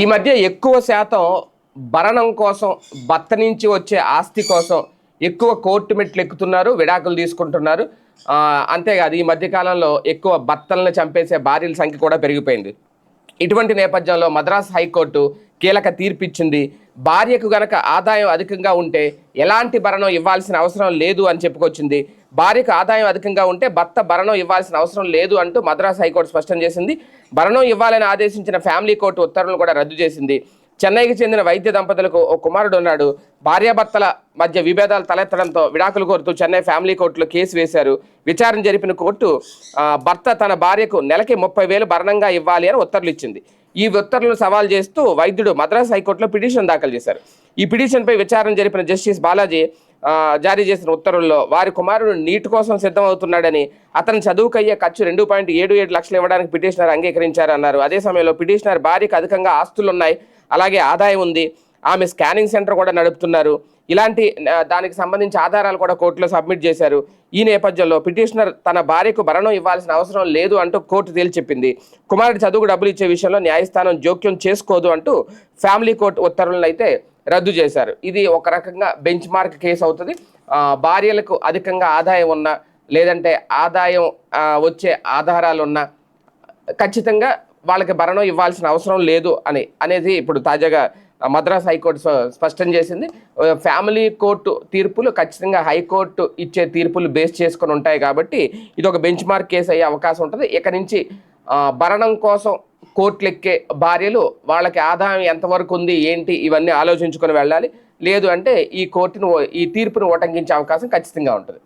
ఈ మధ్య ఎక్కువ శాతం భరణం కోసం భర్త నుంచి వచ్చే ఆస్తి కోసం ఎక్కువ కోర్టు మెట్లు ఎక్కుతున్నారు విడాకులు తీసుకుంటున్నారు. అంతేకాదు ఈ మధ్యకాలంలో ఎక్కువ భర్తలను చంపేసే భార్యల సంఖ్య కూడా పెరిగిపోయింది. ఇటువంటి నేపథ్యంలో మద్రాస్ హైకోర్టు కీలక తీర్పిచ్చింది. భార్యకు గనక ఆదాయం అధికంగా ఉంటే ఎలాంటి భరణం ఇవ్వాల్సిన అవసరం లేదు అని చెప్పుకొచ్చింది. భార్యకు ఆదాయం అధికంగా ఉంటే భర్త భరణం ఇవ్వాల్సిన అవసరం లేదు అంటూ మద్రాస్ హైకోర్టు స్పష్టం చేసింది. భరణం ఇవ్వాలని ఆదేశించిన ఫ్యామిలీ కోర్టు ఉత్తర్వులు కూడా రద్దు చేసింది. చెన్నైకి చెందిన వైద్య దంపతులకు ఓ కుమారుడు ఉన్నాడు. భార్యాభర్తల మధ్య విభేదాలు తలెత్తడంతో విడాకులు కోరుతూ చెన్నై ఫ్యామిలీ కోర్టులో కేసు వేశారు. విచారణ జరిపిన కోర్టు భర్త తన భార్యకు నెలకి ముప్పై వేలు భరణంగా ఇవ్వాలి అని ఉత్తర్వులు ఇచ్చింది. ఈ ఉత్తర్వులు సవాల్ చేస్తూ వైద్యుడు మద్రాస్ హైకోర్టులో పిటిషన్ దాఖలు చేశారు. ఈ పిటిషన్పై విచారణ జరిపిన జస్టిస్ బాలాజీ జారీ చేసిన ఉత్తర్వుల్లో వారి కుమారుడు నీట్ కోసం సిద్ధమవుతున్నాడని అతను చదువుకయ్యే ఖర్చు రెండు పాయింట్ ఏడు ఏడు లక్షలు ఇవ్వడానికి పిటిషనర్ అంగీకరించారు అన్నారు అదే సమయంలో పిటిషనర్ భార్యకు అధికంగా ఆస్తులు ఉన్నాయి అలాగే ఆదాయం ఉంది. ఆమె స్కానింగ్ సెంటర్ కూడా నడుపుతున్నారు. ఇలాంటి దానికి సంబంధించి ఆధారాలు కూడా కోర్టులో సబ్మిట్ చేశారు. ఈ నేపథ్యంలో పిటిషనర్ తన భార్యకు భరణం ఇవ్వాల్సిన అవసరం లేదు అంటూ కోర్టు తేల్చెప్పింది కుమారుడి చదువుకు డబ్బులు ఇచ్చే విషయంలో న్యాయస్థానం జోక్యం చేసుకోదు అంటూ ఫ్యామిలీ కోర్టు ఉత్తర్వులను అయితే రద్దు చేశారు. ఇది ఒక రకంగా బెంచ్ మార్క్ కేసు అవుతుంది. భార్యలకు అధికంగా ఆదాయం ఉన్న లేదంటే ఆదాయం వచ్చే ఆధారాలు ఉన్న ఖచ్చితంగా వాళ్ళకి భరణం ఇవ్వాల్సిన అవసరం లేదు అని అనేది ఇప్పుడు తాజాగా మద్రాస్ హైకోర్టు స్పష్టం చేసింది. ఫ్యామిలీ కోర్టు తీర్పులు ఖచ్చితంగా హైకోర్టు ఇచ్చే తీర్పులు బేస్ చేసుకొని ఉంటాయి కాబట్టి ఇది ఒక బెంచ్ మార్క్ కేసు అయ్యే అవకాశం ఉంటుంది. ఇక నుంచి భరణం కోసం కోర్టులెక్కే భార్యలు వాళ్ళకి ఆదాయం ఎంతవరకు ఉంది ఏంటి ఇవన్నీ ఆలోచించుకొని వెళ్ళాలి. లేదు అంటే ఈ కోర్టును ఈ తీర్పును ఉటంకించే అవకాశం ఖచ్చితంగా ఉంటుంది.